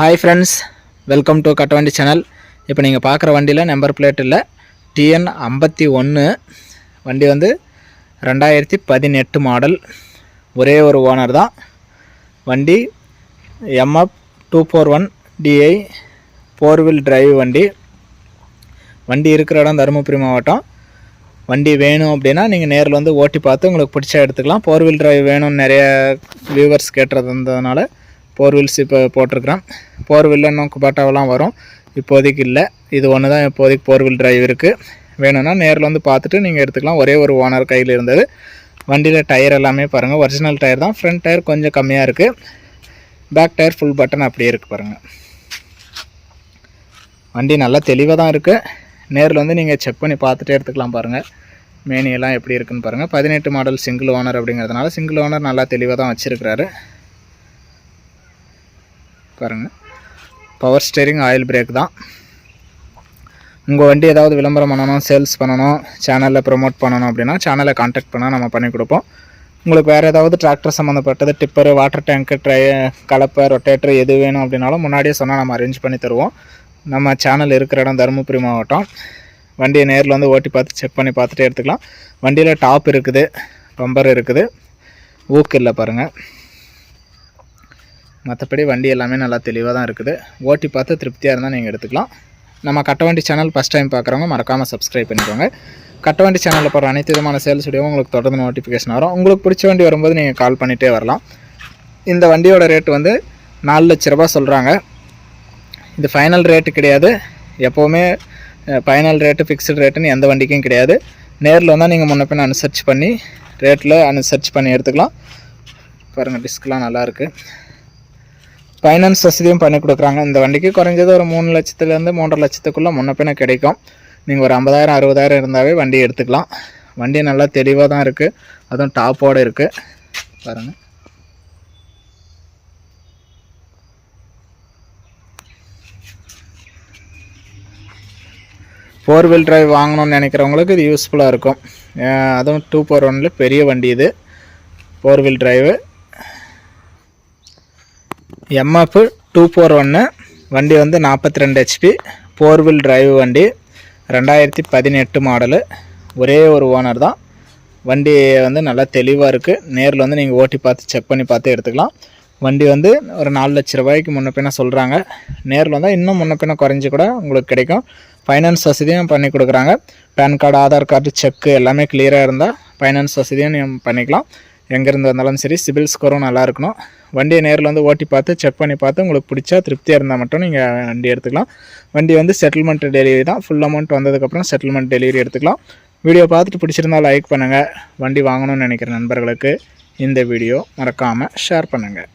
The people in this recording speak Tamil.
Hi friends welcome to Kattavandi channel இப்போ நீங்கள் பார்க்குற வண்டியில் நம்பர் பிளேட் இல்லை. டிஎன் ஐம்பத்தி ஒன்று வண்டி வந்து ரெண்டாயிரத்தி பதினெட்டு மாடல் ஒரே ஒரு ஓனர் தான். வண்டி MF two four one DI four wheel drive வண்டி. வண்டி இருக்கிற இடம் தருமபுரி மாவட்டம். வண்டி வேணும் அப்படின்னா நீங்கள் நேரில் வந்து ஓட்டி பார்த்து உங்களுக்கு பிடிச்சா எடுத்துக்கலாம். ஃபோர் வீல் டிரைவ் வேணும்னு நிறைய வியூவர்ஸ் கேட்டுறதுனால ஃபோர் வீல்ஸ் இப்போ போட்டிருக்கிறேன். ஃபோர் இன்னும் குபாட்டாவெல்லாம் வரும். இப்போதைக்கு இல்லை. இது ஒன்று தான் இப்போதைக்கு ஃபோர் வீல் டிரைவ் இருக்குது வேணும்னா நேரில் வந்து பார்த்துட்டு நீங்கள் எடுத்துக்கலாம். ஒரே ஒரு ஓனர் கையில் இருந்தது. வண்டியில் டயர் எல்லாமே பாருங்கள் ஒரிஜினல் டயர் தான். ஃப்ரண்ட் டயர் கொஞ்சம் கம்மியாக இருக்குது பேக் டயர் ஃபுல் பட்டன் அப்படியே இருக்குது பாருங்கள் வண்டி நல்லா தெளிவாக தான் இருக்குது நேரில் வந்து நீங்கள் செக் பண்ணி பார்த்துட்டே எடுத்துக்கலாம் பாருங்கள் மேனியெல்லாம் எப்படி இருக்குன்னு பாருங்கள் பதினெட்டு மாடல் சிங்கிள் ஓனர் அப்படிங்கிறதுனால சிங்கிள் ஓனர் நல்லா தெளிவாக தான் வச்சுருக்கிறாரு. பாருங்கள் பவர் ஸ்டேரிங் ஆயில் பிரேக் தான். உங்கள் வண்டி ஏதாவது விளம்பரம் பண்ணணும் சேல்ஸ் பண்ணணும் சேனலில் ப்ரோமோட் பண்ணணும் அப்படின்னா சேனலை காண்டாக்ட் பண்ணால் நம்ம பண்ணி கொடுப்போம். உங்களுக்கு வேறு ஏதாவது டிராக்டர் சம்மந்தப்பட்டது டிப்பரு வாட்டர் டேங்க்கு ட்ரை கலப்பை ரொட்டேட்டர் எது வேணும் அப்படின்னாலும் முன்னாடியே சொன்னால் நம்ம அரேஞ்ச் பண்ணி தருவோம். நம்ம சேனல் இருக்கிற இடம் தருமபுரி மாவட்டம். வண்டியை நேரில் வந்து ஓட்டி பார்த்து செக் பண்ணி பார்த்துட்டே எடுத்துக்கலாம். வண்டியில் டாப் இருக்குது பம்பர் இருக்குது. ஊக்கு இல்லை பாருங்கள் மற்றபடி வண்டி எல்லாமே நல்லா தெளிவாக தான் இருக்குது. ஓட்டி பார்த்து திருப்தியாக இருந்தால் நீங்கள் எடுத்துக்கலாம். நம்ம கட்டவண்டி சேனல் ஃபஸ்ட் டைம் பார்க்குறவங்க மறக்காமல் சப்ஸ்கிரைப் பண்ணிக்கோங்க. கட்டவண்டி சேனலில் போகிற அனைத்து விதமான சேல்ஸ் வீடியோவும் உங்களுக்கு தொடர்ந்து நோட்டிஃபிகேஷன் வரும். உங்களுக்கு பிடிச்ச வண்டி வரும்போது நீங்கள் கால் பண்ணிகிட்டே வரலாம். இந்த வண்டியோட ரேட் வந்து நாலு லட்ச ரூபா சொல்கிறாங்க இது ஃபைனல் ரேட்டு கிடையாது. எப்போவுமே ஃபைனல் ரேட்டு ஃபிக்ஸ்டு ரேட்டுன்னு எந்த வண்டிக்கும் கிடையாது. நேரில் வந்தால் நீங்கள் முன்ன பின்ன அனுசரிச்சு பண்ணி ரேட்டில் அனுசரிச்சு பண்ணி எடுத்துக்கலாம். பாருங்கள் டிஸ்க்லாம் நல்லாயிருக்கு ஃபைனான்ஸ் வசதியும் பண்ணி கொடுக்குறாங்க. இந்த வண்டிக்கு குறைஞ்சது ஒரு மூணு லட்சத்துலேருந்து மூன்றரை லட்சத்துக்குள்ளே முன்ன பின்ன கிடைக்கும். நீங்கள் ஒரு ஐம்பதாயிரம் அறுபதாயிரம் இருந்தாவே வண்டி எடுத்துக்கலாம். வண்டி நல்லா தெளிவாக தான் இருக்குது அதுவும் டாப்போடு இருக்குது பாருங்கள் ஃபோர் வீல் டிரைவ் வாங்கணும்னு நினைக்கிறவங்களுக்கு இது யூஸ்ஃபுல்லாக இருக்கும். அதுவும் டூ ஃபோர் ஒனில் பெரிய வண்டி இது. Four wheel drive MF two four ஒன்று வண்டி வந்து நாற்பத்தி ரெண்டு ஹெச்பி ஃபோர் வீல் டிரைவ் வண்டி ரெண்டாயிரத்தி பதினெட்டு மாடலு ஒரே ஒரு ஓனர் தான். வண்டி வந்து நல்லா தெளிவாக இருக்குது நேரில் வந்து நீங்கள் ஓட்டி பார்த்து செக் பண்ணி பார்த்து எடுத்துக்கலாம். வண்டி வந்து ஒரு நாலு லட்ச ரூபாய்க்கு முன்ன பின்ன சொல்கிறாங்க நேரில் வந்தால் இன்னும் முன்ன பின்ன குறைஞ்சி கூட உங்களுக்கு கிடைக்கும். ஃபைனான்ஸ் வசதியும் பண்ணி கொடுக்குறாங்க. PAN card Aadhaar card cheque எல்லாமே கிளியராக இருந்தால் ஃபைனான்ஸ் வசதியும் நீங்கள் பண்ணிக்கலாம். எங்கேருந்து வந்தாலும் சரி சிபில் ஸ்கோரும் நல்லா இருக்கணும். வண்டியை நேரில் வந்து ஓட்டி பார்த்து செக் பண்ணி பார்த்து உங்களுக்கு பிடிச்சா திருப்தியாக இருந்தால் மட்டும் நீங்கள் வண்டி எடுத்துக்கலாம். வண்டி வந்து செட்டில்மெண்ட் டெலிவரி தான். ஃபுல் அமௌண்ட் வந்ததுக்கப்புறம் செட்டில்மெண்ட் டெலிவரி எடுத்துக்கலாம். வீடியோ பார்த்துட்டு பிடிச்சிருந்தால் லைக் பண்ணுங்கள் வண்டி வாங்கணும்னு நினைக்கிற நண்பர்களுக்கு இந்த வீடியோ மறக்காமல் ஷேர் பண்ணுங்கள்